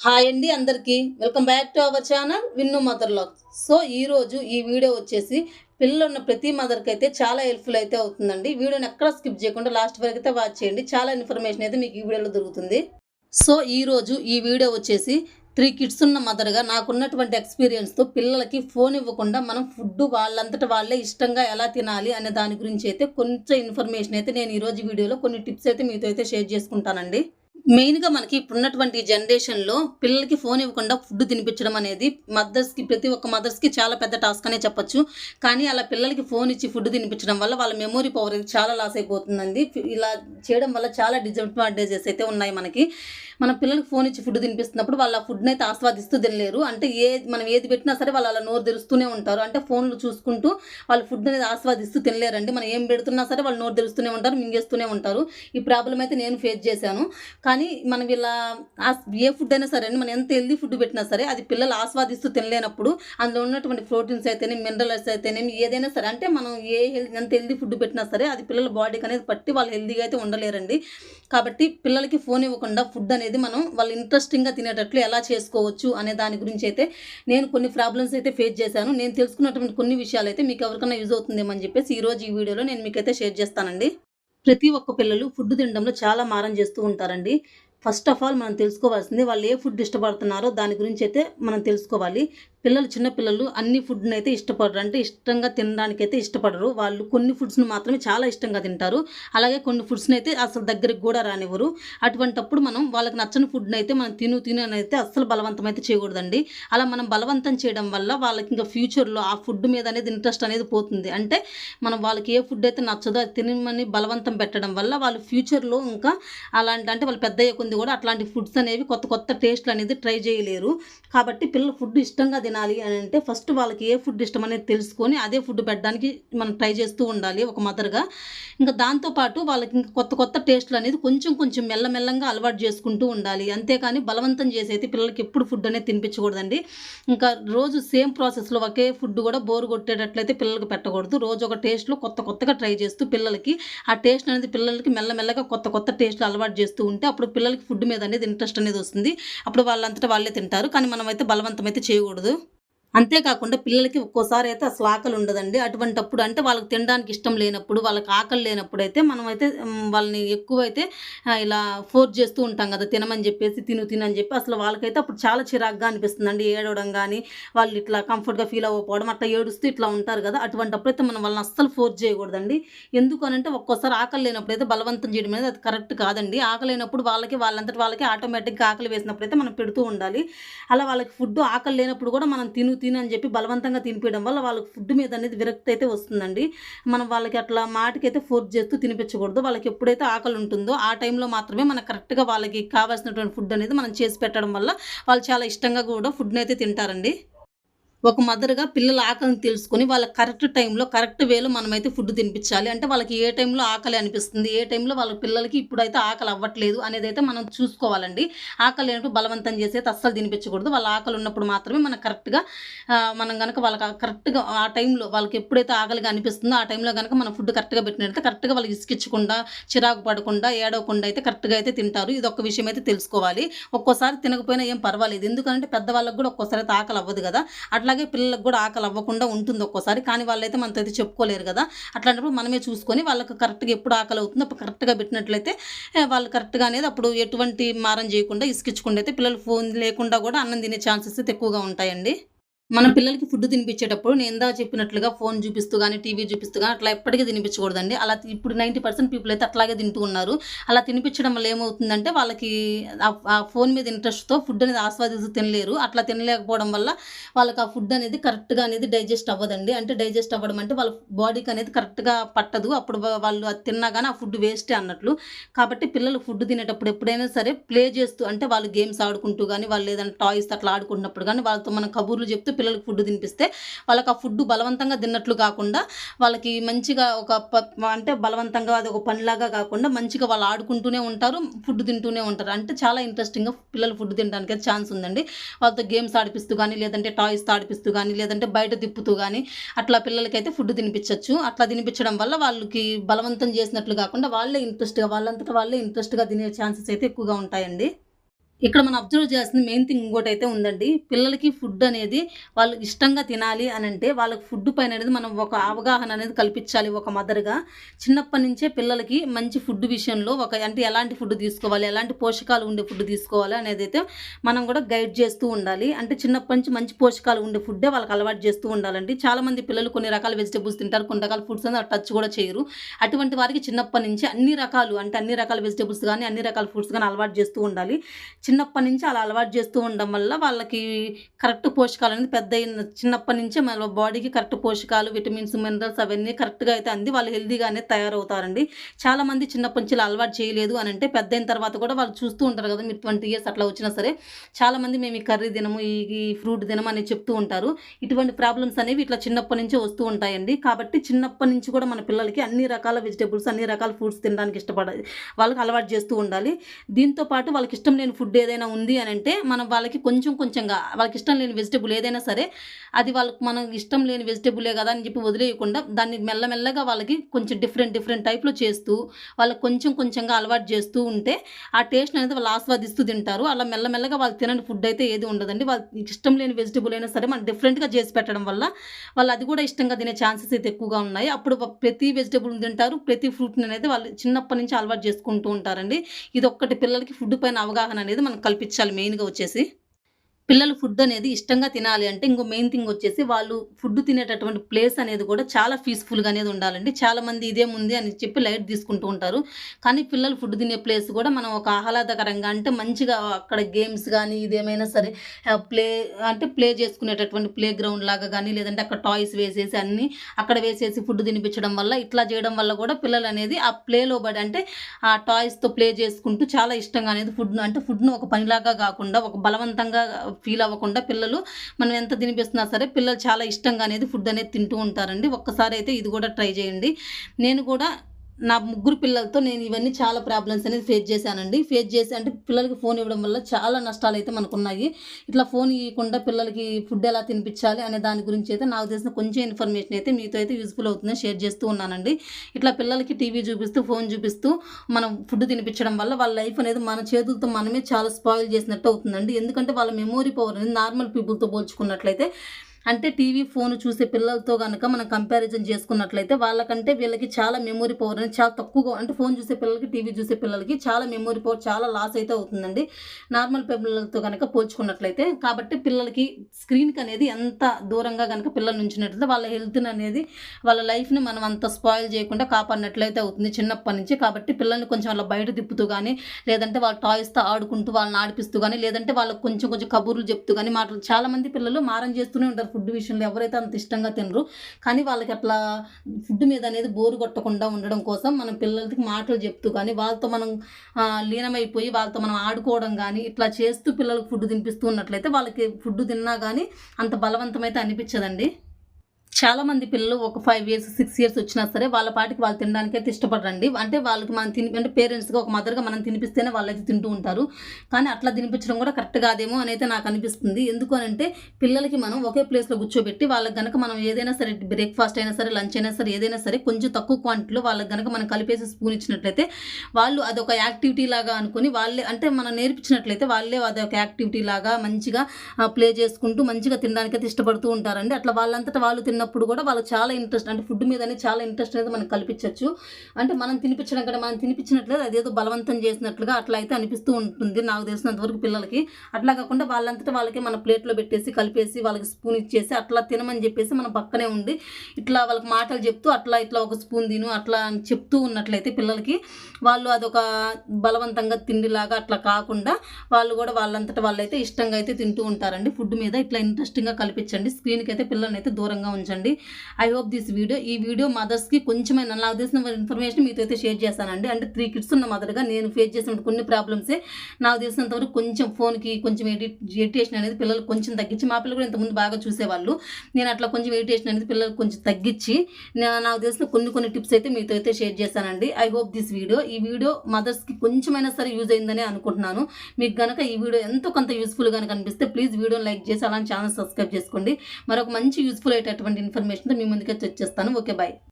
Hi అండి అందరికీ. Welcome back to our channel Vinnu mother log so ఈరోజు ఈ వీడియో వచ్చేసి పిల్లలు ఉన్న ప్రతి మదర్కి అయితే చాలా హెల్ప్ఫుల్ అయితే అవుతుందండి. వీడియోని ఎక్కడ స్కిప్ చేయకుండా లాస్ట్ వరకు అయితే వాచ్ చేయండి. చాలా ఇన్ఫర్మేషన్ అయితే మీకు ఈ వీడియోలో దొరుకుతుంది. సో ఈరోజు ఈ వీడియో వచ్చేసి త్రీ కిడ్స్ ఉన్న మదర్గా నాకున్నటువంటి ఎక్స్పీరియన్స్తో పిల్లలకి ఫోన్ ఇవ్వకుండా మనం ఫుడ్ వాళ్ళంతట వాళ్ళే ఇష్టంగా ఎలా తినాలి అనే దాని గురించి అయితే కొంచెం ఇన్ఫర్మేషన్ అయితే నేను ఈరోజు వీడియోలో కొన్ని టిప్స్ అయితే మీతో అయితే షేర్ చేసుకుంటానండి. మెయిన్గా మనకి ఇప్పుడున్నటువంటి జనరేషన్లో పిల్లలకి ఫోన్ ఇవ్వకుండా ఫుడ్ తినిపించడం అనేది మదర్స్కి ప్రతి ఒక్క మదర్స్కి చాలా పెద్ద టాస్క్ అనే చెప్పొచ్చు. కానీ అలా పిల్లలకి ఫోన్ ఇచ్చి ఫుడ్ తినిపించడం వల్ల వాళ్ళ మెమొరీ పవర్ చాలా లాస్ అయిపోతుందండి. ఇలా చేయడం వల్ల చాలా డిసడ్వాంటేజెస్ అయితే ఉన్నాయి మనకి. మన పిల్లలకి ఫోన్ ఇచ్చి ఫుడ్ తినిపిస్తున్నప్పుడు వాళ్ళు ఆ ఫుడ్ని అయితే ఆస్వాదిస్తూ తినలేరు. అంటే ఏ మనం ఏది పెట్టినా సరే వాళ్ళు అలా నోరు తెరుస్తూనే ఉంటారు. అంటే ఫోన్లు చూసుకుంటూ వాళ్ళు ఫుడ్ అనేది ఆస్వాదిస్తూ తినలేరండి. మనం ఏం పెడుతున్నా సరే వాళ్ళు నోరు తెరుస్తూనే ఉంటారు మింగేస్తూనే ఉంటారు. ఈ ప్రాబ్లం అయితే నేను ఫేస్ చేశాను. కానీ మనం ఇలా ఏ ఫుడ్ అయినా సరే అండి మనం ఎంత హెల్దీ ఫుడ్ పెట్టినా సరే అది పిల్లలు ఆస్వాదిస్తూ తినలేనప్పుడు అందులో ఉన్నటువంటి ప్రోటీన్స్ అయితేనేమి మినరల్స్ అయితేనేమి ఏదైనా సరే అంటే మనం ఏ హెల్త్ ఎంత హెల్దీ ఫుడ్ పెట్టినా సరే అది పిల్లల బాడీకి అనేది పట్టి వాళ్ళు హెల్దీగా అయితే ఉండలేరండి. కాబట్టి పిల్లలకి ఫోన్ ఇవ్వకుండా ఫుడ్ అనేది మనం వాళ్ళు ఇంట్రెస్టింగ్గా తినేటట్లు ఎలా చేసుకోవచ్చు అనే దాని గురించి అయితే నేను కొన్ని ప్రాబ్లమ్స్ అయితే ఫేస్ చేశాను. నేను తెలుసుకున్నటువంటి కొన్ని విషయాలు అయితే మీకు ఎవరికైనా యూజ్ అవుతుందేమని చెప్పేసి ఈ రోజు ఈ వీడియోలో నేను మీకైతే షేర్ చేస్తానండి. ప్రతి ఒక్క పిల్లలు ఫుడ్ తినడంలో చాలా మారం చేస్తూ ఉంటారండి. ఫస్ట్ ఆఫ్ ఆల్ మనం తెలుసుకోవాల్సింది వాళ్ళు ఏ ఫుడ్ ఇష్టపడుతున్నారో దాని గురించి అయితే మనం తెలుసుకోవాలి. పిల్లలు చిన్నపిల్లలు అన్ని ఫుడ్ని అయితే ఇష్టపడరు. అంటే ఇష్టంగా తినడానికి అయితే ఇష్టపడరు. వాళ్ళు కొన్ని ఫుడ్స్ని మాత్రమే చాలా ఇష్టంగా తింటారు. అలాగే కొన్ని ఫుడ్స్ని అయితే అసలు దగ్గరికి కూడా రానివ్వరు. అటువంటప్పుడు మనం వాళ్ళకి నచ్చని ఫుడ్ని అయితే మనం తిను తిను అని అయితే అస్సలు బలవంతం అయితే చేయకూడదండి. అలా మనం బలవంతం చేయడం వల్ల వాళ్ళకి ఇంకా ఫ్యూచర్లో ఆ ఫుడ్ మీద అనేది ఇంట్రెస్ట్ అనేది పోతుంది. అంటే మనం వాళ్ళకి ఏ ఫుడ్ అయితే నచ్చదో అది తినమని బలవంతం పెట్టడం వల్ల వాళ్ళు ఫ్యూచర్లో ఇంకా అలాంటి అంటే వాళ్ళు పెద్ద అయ్యే కొద్ది కూడా అట్లాంటి ఫుడ్స్ అనేవి కొత్త కొత్త టేస్ట్లు అనేది ట్రై చేయలేరు. కాబట్టి పిల్లలు ఫుడ్ ఇష్టంగా తినాలి అని అంటే ఫస్ట్ వాళ్ళకి ఏ ఫుడ్ ఇష్టం అనేది తెలుసుకొని అదే ఫుడ్ పెట్టడానికి మనం ట్రై చేస్తూ ఉండాలి ఒక మదర్గా. ఇంకా దాంతోపాటు వాళ్ళకి ఇంకా కొత్త కొత్త టేస్ట్లు అనేది కొంచెం కొంచెం మెల్లమెల్లంగా అలవాటు చేసుకుంటూ ఉండాలి. అంతేకాని బలవంతం చేసి అయితే పిల్లలకి ఎప్పుడు ఫుడ్ అనేది తినిపించకూడదండి. ఇంకా రోజు సేమ్ ప్రాసెస్లో ఒకే ఫుడ్ కూడా బోరు కొట్టేటట్లయితే పిల్లలకి పెట్టకూడదు. రోజు ఒక టేస్ట్లో కొత్త కొత్తగా ట్రై చేస్తూ పిల్లలకి ఆ టేస్ట్ అనేది పిల్లలకి మెల్లమెల్లగా కొత్త కొత్త టేస్ట్లు అలవాటు చేస్తూ ఉంటే అప్పుడు పిల్లలకి ఫుడ్ మీద అనేది ఇంట్రెస్ట్ అనేది వస్తుంది. అప్పుడు వాళ్ళంతటా వాళ్ళే తింటారు. కానీ మనం అయితే బలవంతం అయితే చేయకూడదు. అంతేకాకుండా పిల్లలకి ఒక్కోసారి అయితే అసలు ఆకలి ఉండదండి. అటువంటప్పుడు అంటే వాళ్ళకి తినడానికి ఇష్టం లేనప్పుడు వాళ్ళకి ఆకలి లేనప్పుడు అయితే మనమైతే వాళ్ళని ఎక్కువ అయితే ఇలా ఫోర్స్ చేస్తూ ఉంటాం కదా తినమని చెప్పేసి తిను తిను అని చెప్పి అసలు వాళ్ళకైతే అప్పుడు చాలా చిరాగ్గా అనిపిస్తుంది అండి ఏడవడం కానీ వాళ్ళు ఇట్లా కంఫర్ట్గా ఫీల్ అవ్వకపోవడం అట్లా ఏడుస్తూ ఇట్లా ఉంటారు కదా అటువంటప్పుడు అయితే మనం వాళ్ళని అస్సలు ఫోర్స్ చేయకూడదండి. ఎందుకు అంటే ఒక్కోసారి ఆకలి లేనప్పుడు అయితే బలవంతం చేయడం అనేది అది కరెక్ట్ కాదండి. ఆకలి లేనప్పుడు వాళ్ళకి వాళ్ళంతటి వాళ్ళకి ఆటోమేటిక్గా ఆకలి వేసినప్పుడు అయితే మనం పెడుతూ ఉండాలి. అలా వాళ్ళకి ఫుడ్ ఆకలి లేనప్పుడు కూడా మనం తిను తినని అని చెప్పి బలవంతంగా తినిపించడం వల్ల వాళ్ళకి ఫుడ్ మీద అనేది విరక్తి అయితే వస్తుందండి. మనం వాళ్ళకి అట్లా మాటకైతే ఫోర్స్ చేస్తూ తినిపించకూడదు. వాళ్ళకి ఎప్పుడైతే ఆకలి ఉంటుందో ఆ టైంలో మాత్రమే మనం కరెక్ట్గా వాళ్ళకి కావాల్సినటువంటి ఫుడ్ అనేది మనం చేసి పెట్టడం వల్ల వాళ్ళు చాలా ఇష్టంగా కూడా ఫుడ్ని అయితే తింటారండి. ఒక మదర్గా పిల్లల ఆకలిని తెలుసుకొని వాళ్ళ కరెక్ట్ టైంలో కరెక్ట్ వేలో మనమైతే ఫుడ్ తినిపించాలి. అంటే వాళ్ళకి ఏ టైంలో ఆకలి అనిపిస్తుంది ఏ టైంలో వాళ్ళ పిల్లలకి ఇప్పుడైతే ఆకలి అవ్వట్లేదు అనేది అయితే మనం చూసుకోవాలండి. ఆకలి లేనప్పుడు బలవంతం చేసేది అస్సలు తినిపించకూడదు. వాళ్ళ ఆకలి ఉన్నప్పుడు మాత్రమే మనం కరెక్ట్గా మనం కనుక వాళ్ళకి కరెక్ట్గా ఆ టైంలో వాళ్ళకి ఎప్పుడైతే ఆకలిగా అనిపిస్తుందో ఆ టైంలో కనుక మనం ఫుడ్ కరెక్ట్గా పెట్టినట్లయితే కరెక్ట్గా వాళ్ళకి ఇసుకిచ్చకుండా చిరాకు పడకుండా ఏడవకుండా అయితే కరెక్ట్గా అయితే తింటారు. ఇది ఒక విషయం అయితే తెలుసుకోవాలి. ఒక్కోసారి తినకపోయినా ఏం పర్వాలేదు. ఎందుకంటే పెద్దవాళ్ళకి కూడా ఒక్కోసారి అయితే ఆకలి అవ్వదు కదా. అట్లా అట్లాగే పిల్లలకు కూడా ఆకలి అవ్వకుండా ఉంటుంది ఒక్కోసారి. కానీ వాళ్ళైతే మనతో అయితే చెప్పుకోలేరు కదా. అట్లాంటప్పుడు మనమే చూసుకొని వాళ్ళకి కరెక్ట్గా ఎప్పుడు ఆకలి అవుతుందో అప్పుడు కరెక్ట్గా పెట్టినట్లయితే వాళ్ళు కరెక్ట్గా అనేది అప్పుడు ఎటువంటి మారం చేయకుండా ఇసుకించకుండా అయితే పిల్లలు ఫోన్ లేకుండా కూడా అన్నం తినే ఛాన్సెస్ అయితే ఎక్కువగా ఉంటాయండి. మన పిల్లలకి ఫుడ్ తినిపించేటప్పుడు నేను ఇందా చెప్పినట్లుగా ఫోన్ చూపిస్తూ కానీ టీవీ చూపిస్తూ కానీ అట్లా ఎప్పటికీ తినిపించకూడదండి. అలా ఇప్పుడు నైంటీ పర్సెంట్ పీపుల్ అయితే అట్లాగే తింటూ ఉన్నారు. అలా తినిపించడం వల్ల ఏమవుతుందంటే వాళ్ళకి ఆ- ఫోన్ మీద ఇంట్రెస్ట్తో ఫుడ్ అనేది ఆస్వాదిస్తూ తినలేరు. అట్లా తినలేకపోవడం వల్ల వాళ్ళకి ఆ ఫుడ్ అనేది కరెక్ట్గా అనేది డైజెస్ట్ అవ్వదండి. అంటే డైజెస్ట్ అవ్వడం అంటే వాళ్ళ బాడీకి అనేది కరెక్ట్గా పట్టదు. అప్పుడు వాళ్ళు అది తిన్నా కానీ ఆ ఫుడ్ వేస్టే అన్నట్లు. కాబట్టి పిల్లలు ఫుడ్ తినేటప్పుడు ఎప్పుడైనా సరే ప్లే చేస్తూ అంటే వాళ్ళు గేమ్స్ ఆడుకుంటూ కానీ వాళ్ళు ఏదైనా టాయ్స్ అట్లా ఆడుకుంటున్నప్పుడు కానీ వాళ్ళతో మనం కబుర్లు చెప్తూ పిల్లలకు ఫుడ్ తినిపిస్తే వాళ్ళకి ఆ ఫుడ్ బలవంతంగా తిన్నట్లు కాకుండా వాళ్ళకి మంచిగా ఒక ప- అంటే బలవంతంగా అది ఒక పనిలాగా కాకుండా మంచిగా వాళ్ళు ఆడుకుంటూనే ఉంటారు ఫుడ్ తింటూనే ఉంటారు. అంటే చాలా ఇంట్రెస్టింగ్గా పిల్లలు ఫుడ్ తినడానికి అయితే ఛాన్స్ ఉందండి. వాళ్ళతో గేమ్స్ ఆడిపిస్తూ కానీ లేదంటే టాయ్స్ ఆడిపిస్తూ కానీ లేదంటే బయట తిప్పుతూ కానీ అట్లా పిల్లలకైతే ఫుడ్ తినిపించవచ్చు అట్లా తినిపించడం వల్ల వాళ్ళకి బలవంతం చేసినట్లు కాకుండా వాళ్ళే ఇంట్రెస్ట్గా వాళ్ళంతటా వాళ్ళే ఇంట్రెస్ట్గా తినే ఛాన్సెస్ అయితే ఎక్కువగా ఉంటాయండి. ఇక్కడ మనం అబ్జర్వ్ చేయాల్సిన మెయిన్ థింగ్ ఇంకోటి అయితే ఉందండి. పిల్లలకి ఫుడ్ అనేది వాళ్ళు ఇష్టంగా తినాలి అని అంటే వాళ్ళకి ఫుడ్ పైన అనేది మనం ఒక అవగాహన అనేది కల్పించాలి ఒక మదర్గా చిన్నప్పటి నుంచే పిల్లలకి మంచి ఫుడ్ విషయంలో ఒక అంటే ఎలాంటి ఫుడ్ తీసుకోవాలి ఎలాంటి పోషకాలు ఉండే ఫుడ్ తీసుకోవాలి అనేది అయితే మనం కూడా గైడ్ చేస్తూ ఉండాలి. అంటే చిన్నప్పటి నుంచి మంచి పోషకాలు ఉండే ఫుడ్డే వాళ్ళకి అలవాటు చేస్తూ ఉండాలండి. చాలామంది పిల్లలు కొన్ని రకాల వెజిటేబుల్స్ తింటారు కొన్ని రకాల ఫుడ్స్ అనేది టచ్ కూడా చేయరు. అటువంటి వారికి చిన్నప్పటి నుంచి అన్ని రకాలు అంటే అన్ని రకాల వెజిటేబుల్స్ కానీ అన్ని రకాల ఫుడ్స్ కానీ అలవాటు చేస్తూ ఉండాలి. చిన్నప్పటి నుంచి అలా అలవాటు చేస్తూ ఉండడం వల్ల వాళ్ళకి కరెక్ట్ పోషకాలు అనేది పెద్ద చిన్నప్పటి నుంచే మన బాడీకి కరెక్ట్ పోషకాలు విటమిన్స్ మినరల్స్ అవన్నీ కరెక్ట్గా అయితే అంది. వాళ్ళు హెల్దీగానే తయారవుతారండి. చాలామంది చిన్నప్పటి నుంచి అలవాటు చేయలేదు అని అంటే పెద్ద అయిన తర్వాత కూడా వాళ్ళు చూస్తూ ఉంటారు కదా మీరు ట్వంటీ ఇయర్స్ అట్లా వచ్చినా సరే. చాలామంది మేము ఈ కర్రీ దినము ఈ ఫ్రూట్ తినము అని చెప్తూ ఉంటారు. ఇటువంటి ప్రాబ్లమ్స్ అనేవి ఇట్లా చిన్నప్పటి నుంచే వస్తూ ఉంటాయండి. కాబట్టి చిన్నప్పటి నుంచి కూడా మన పిల్లలకి అన్ని రకాల వెజిటేబుల్స్ అన్ని రకాల ఫ్రూట్స్ తినడానికి ఇష్టపడాలి వాళ్ళకి అలవాటు చేస్తూ ఉండాలి. దీంతో పాటు వాళ్ళకి ఇష్టం లేని ఫుడ్ ఏదైనా ఉంది అని అంటే మనం వాళ్ళకి కొంచెం కొంచెంగా వాళ్ళకి ఇష్టం లేని వెజిటేబుల్ ఏదైనా సరే అది వాళ్ళకి మనం ఇష్టం లేని వెజిటేబులే కదా అని చెప్పి వదిలేయకుండా దాన్ని మెల్లమెల్లగా వాళ్ళకి కొంచెం డిఫరెంట్ డిఫరెంట్ టైప్లో చేస్తూ వాళ్ళకి కొంచెం కొంచెంగా అలవాటు చేస్తూ ఉంటే ఆ టేస్ట్ అనేది వాళ్ళు ఆస్వాదిస్తూ తింటారు. అలా మెల్లమెల్లగా వాళ్ళు తినని ఫుడ్ అయితే ఏది ఉండదండి. వాళ్ళకి ఇష్టం లేని వెజిటబుల్ అయినా సరే మనం డిఫరెంట్గా చేసి పెట్టడం వల్ల వాళ్ళు అది కూడా ఇష్టంగా తినే ఛాన్సెస్ అయితే ఎక్కువగా ఉన్నాయి. అప్పుడు ప్రతి వెజిటేబుల్ తింటారు. ప్రతి ఫ్రూట్ని అనేది వాళ్ళు చిన్నప్పటి నుంచి అలవాటు చేసుకుంటూ ఉంటారండి. ఇది ఒక్కటి పిల్లలకి ఫుడ్ పైన అవగాహన అనేది మనం కల్పించాలి మెయిన్గా వచ్చేసి. పిల్లలు ఫుడ్ అనేది ఇష్టంగా తినాలి అంటే ఇంకో మెయిన్ థింగ్ వచ్చేసి వాళ్ళు ఫుడ్ తినేటటువంటి ప్లేస్ అనేది కూడా చాలా పీస్ఫుల్గా అనేది ఉండాలండి. చాలామంది ఇదేముంది అని చెప్పి లైట్ తీసుకుంటూ ఉంటారు. కానీ పిల్లలు ఫుడ్ తినే ప్లేస్ కూడా మనం ఒక ఆహ్లాదకరంగా అంటే మంచిగా అక్కడ గేమ్స్ కానీ ఇదేమైనా సరే ప్లే అంటే ప్లే చేసుకునేటటువంటి ప్లే గ్రౌండ్ లాగా కానీ లేదంటే అక్కడ టాయ్స్ వేసేసి అన్నీ అక్కడ వేసేసి ఫుడ్ తినిపించడం వల్ల ఇట్లా చేయడం వల్ల కూడా పిల్లలు అనేది ఆ ప్లేలో పడి అంటే ఆ టాయ్స్తో ప్లే చేసుకుంటూ చాలా ఇష్టంగా అనేది ఫుడ్ అంటే ఫుడ్ను ఒక పనిలాగా కాకుండా ఒక బలవంతంగా ఫీల్ అవ్వకుండా పిల్లలు మనం ఎంత తినిపిస్తున్నా సరే పిల్లలు చాలా ఇష్టంగా అనేది ఫుడ్ అనేది తింటూ ఉంటారండి. ఒక్కసారి అయితే ఇది కూడా ట్రై చేయండి. నేను కూడా నా ముగ్గురు పిల్లలతో నేను ఇవన్నీ చాలా ప్రాబ్లమ్స్ అనేది ఫేస్ చేశానండి. ఫేస్ చేసి అంటే పిల్లలకి ఫోన్ ఇవ్వడం వల్ల చాలా నష్టాలు అయితే మనకు ఉన్నాయి ఇట్లా ఫోన్ ఇవ్వకుండా పిల్లలకి ఫుడ్ ఎలా తినిపించాలి అనే దాని గురించి అయితే నాకు తెలిసిన కొంచెం ఇన్ఫర్మేషన్ అయితే మీతో అయితే యూస్ఫుల్ అవుతుందని షేర్ చేస్తూ ఉన్నానండి. ఇట్లా పిల్లలకి టీవీ చూపిస్తూ ఫోన్ చూపిస్తూ మనం ఫుడ్ తినిపించడం వల్ల వాళ్ళ లైఫ్ అనేది మన చేతులతో మనమే చాలా స్పాయిల్ చేసినట్టు అవుతుందండి. ఎందుకంటే వాళ్ళ మెమోరీ పవర్ అనేది నార్మల్ పీపుల్తో పోల్చుకున్నట్లయితే అంటే టీవీ ఫోన్ చూసే పిల్లలతో కనుక మనం కంపారిజన్ చేసుకున్నట్లయితే వాళ్ళకంటే వీళ్ళకి చాలా మెమొరీ పవర్ అనేది చాలా తక్కువగా అంటే ఫోన్ చూసే పిల్లలకి టీవీ చూసే పిల్లలకి చాలా మెమొరీ పవర్ చాలా లాస్ అయితే అవుతుందండి. నార్మల్ పిల్లలతో కనుక పోల్చుకున్నట్లయితే కాబట్టి పిల్లలకి స్క్రీన్కి అనేది ఎంత దూరంగా కనుక పిల్లలు నుంచి వాళ్ళ హెల్త్ని అనేది వాళ్ళ లైఫ్ని మనం అంత స్పాయిల్ చేయకుండా కాపాడినట్లయితే అవుతుంది చిన్నప్పటి నుంచి. కాబట్టి పిల్లల్ని కొంచెం అలా బయట తిప్పుతూ కానీ లేదంటే వాళ్ళ టాయ్స్తో ఆడుకుంటూ వాళ్ళని ఆడిపిస్తూ కానీ లేదంటే వాళ్ళకి కొంచెం కొంచెం కబుర్లు చెప్తూ కానీ మాటలు చాలామంది పిల్లలు మారం చేస్తూనే ఉంటారు ఫుడ్ విషయంలో ఎవరైతే అంత ఇష్టంగా తినరు కానీ వాళ్ళకి అట్లా ఫుడ్ మీద అనేది బోరు కొట్టకుండా ఉండడం కోసం మనం పిల్లలకి మాటలు చెప్తూ కానీ వాళ్ళతో మనం లీనమైపోయి వాళ్ళతో మనం ఆడుకోవడం కానీ ఇట్లా చేస్తూ పిల్లలకు ఫుడ్ తినిపిస్తూ ఉన్నట్లయితే వాళ్ళకి ఫుడ్ తిన్నా కానీ అంత బలవంతమైతే అనిపించదండి. చాలామంది పిల్లలు ఒక ఫైవ్ ఇయర్స్ సిక్స్ ఇయర్స్ వచ్చినా సరే వాళ్ళ పాటికి వాళ్ళు తినడానికి అయితే ఇష్టపడరండి. అంటే వాళ్ళకి మనం తిని అంటే పేరెంట్స్గా ఒక మదర్గా మనం తినిపిస్తేనే వాళ్ళైతే తింటూ ఉంటారు. కానీ అట్లా తినిపించడం కూడా కరెక్ట్ కాదేమో అని అయితే నాకు అనిపిస్తుంది. ఎందుకు అని అంటే పిల్లలకి మనం ఒకే ప్లేస్లో కూర్చోబెట్టి వాళ్ళకి కనుక మనం ఏదైనా సరే బ్రేక్ఫాస్ట్ అయినా సరే లంచ్ అయినా సరే ఏదైనా సరే కొంచెం తక్కువ క్వాంటిటీలో వాళ్ళకి గనక మనం కలిపేసి స్పూన్ ఇచ్చినట్లయితే వాళ్ళు అదొక యాక్టివిటీ లాగా అనుకుని వాళ్ళే అంటే మనం నేర్పించినట్లయితే వాళ్ళే అదొక యాక్టివిటీ లాగా మంచిగా ప్లే చేసుకుంటూ మంచిగా తినడానికి అయితే ఇష్టపడుతూ ఉంటారండి. అట్లా వాళ్ళంతటా వాళ్ళు తిన్న ఉన్నప్పుడు కూడా వాళ్ళకి చాలా ఇంట్రెస్ట్ అంటే ఫుడ్ మీద చాలా ఇంట్రెస్ట్ అనేది మనం కల్పించవచ్చు అంటే మనం తినిపించడం కంటే మనం తినిపించినట్లయితే అదేదో బలవంతం చేసినట్లుగా అట్లా అయితే అనిపిస్తూ ఉంటుంది నాకు తెలిసినంతవరకు పిల్లలకి. అట్లా కాకుండా వాళ్ళంతటా వాళ్ళకి మన ప్లేట్లో పెట్టేసి కలిపేసి వాళ్ళకి స్పూన్ ఇచ్చేసి అట్లా తినమని చెప్పేసి మన పక్కనే ఉండి ఇట్లా వాళ్ళకి మాటలు చెప్తూ అట్లా ఇట్లా ఒక స్పూన్ తిను అట్లా అని చెప్తూ ఉన్నట్లయితే పిల్లలకి వాళ్ళు అదొక బలవంతంగా తిండిలాగా అట్లా కాకుండా వాళ్ళు కూడా వాళ్ళంతటా వాళ్ళైతే ఇష్టంగా అయితే తింటూ ఉంటారండి. ఫుడ్ మీద ఇట్లా ఇంట్రెస్టింగ్గా కల్పించండి. స్క్రీన్కి అయితే పిల్లల్ని అయితే దూరంగా ఉంచండి. ఐ హోప్ దిస్ వీడియో ఈ వీడియో మదర్స్కి కొంచెమైనా నాకు తెలిసిన ఇన్ఫర్మేషన్ మీతో అయితే షేర్ చేస్తానండి అంటే త్రీ కిడ్స్ ఉన్న మదర్గా నేను ఫేస్ చేసిన కొన్ని ప్రాబ్లమ్సే నాకు తెలిసినంత వరకు కొంచెం ఫోన్కి కొంచెం ఎడిట్ ఎడిటేషన్ అనేది పిల్లలు కొంచెం తగ్గించి మా పిల్లలు కూడా ఇంతకుముందు బాగా చూసేవాళ్ళు. నేను అట్లా కొంచెం ఎడిటేషన్ అనేది పిల్లలు కొంచెం తగ్గించి నాకు తెలిసిన కొన్ని కొన్ని టిప్స్ అయితే మీతో అయితే షేర్ చేశానండి. ఐ హోప్ దిస్ వీడియో ఈ వీడియో మదర్స్కి కొంచెమైనా సరే యూజ్ అయిందని అనుకుంటున్నాను. మీకు కనుక ఈ వీడియో ఎంతో కొంత యూస్ఫుల్గా కనిపిస్తే ప్లీజ్ వీడియోని లైక్ చేసి అలాంటి ఛానల్ సబ్స్క్రైబ్ చేసుకోండి. మరొక మంచి యూస్ఫుల్ అయ్యేటటువంటి ఇన్ఫర్మేషన్తో మీ ముందుకే వచ్చేస్తాను. Okay bye.